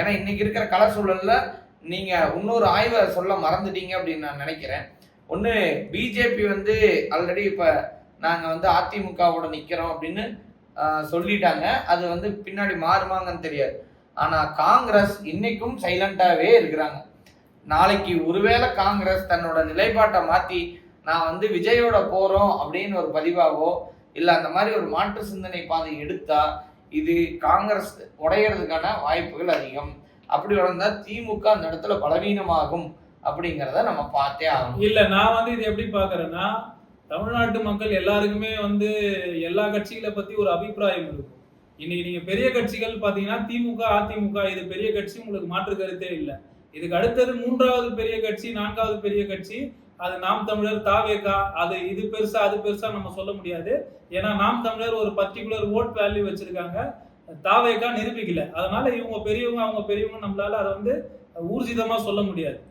ஏன்னா இன்னைக்கு இருக்கிற கள சூழல்ல நீங்க இன்னொரு ஆய்வை சொல்ல மறந்துட்டீங்க அப்படின்னு நான் நினைக்கிறேன். ஒன்று பிஜேபி வந்து ஆல்ரெடி இப்போ நாங்கள் வந்து அதிமுகவோட நிற்கிறோம் அப்படின்னு சொல்லிட்டாங்க. அது வந்து பின்னாடி மாறுமாங்கன்னு தெரியாது. ஆனால் காங்கிரஸ் இன்னைக்கும் சைலண்டாகவே இருக்கிறாங்க. நாளைக்கு ஒருவேளை காங்கிரஸ் தன்னோட நிலைப்பாட்டை மாற்றி நான் வந்து விஜயோட போகிறோம் அப்படின்னு ஒரு பதிவாவோ இல்லை அந்த மாதிரி ஒரு மாற்று சிந்தனை பாதை எடுத்தா இது காங்கிரஸ் உடையிறதுக்கான வாய்ப்புகள் அதிகம். அப்படி வளர்ந்தால் திமுக அந்த இடத்துல பலவீனமாகும் அப்படிங்கிறத நம்ம பார்த்தே ஆகணும். இல்லை நான் வந்து இது எப்படி பார்க்குறேன்னா தமிழ்நாட்டு மக்கள் எல்லாருக்குமே வந்து எல்லா கட்சிகளை பற்றி ஒரு அபிப்பிராயம் இருக்கும். இன்னைக்கு நீங்கள் பெரிய கட்சிகள் பார்த்தீங்கன்னா திமுக அதிமுக இது பெரிய கட்சி உங்களுக்கு மாற்று கருத்தே இல்லை. இதுக்கு அடுத்தது மூன்றாவது பெரிய கட்சி நான்காவது பெரிய கட்சி அது நாம் தமிழர் தாவேகா அது இது பெருசா அது பெருசா நம்ம சொல்ல முடியாது. ஏன்னா நாம் தமிழர் ஒரு பர்டிகுலர் ஓட் வேல்யூ வச்சிருக்காங்க. தாவேக்கா நிரூபிக்கல. அதனால இவங்க பெரியவங்க அவங்க பெரியவங்க நம்மளால அதை வந்து ஊர்ஜிதமா சொல்ல முடியாது.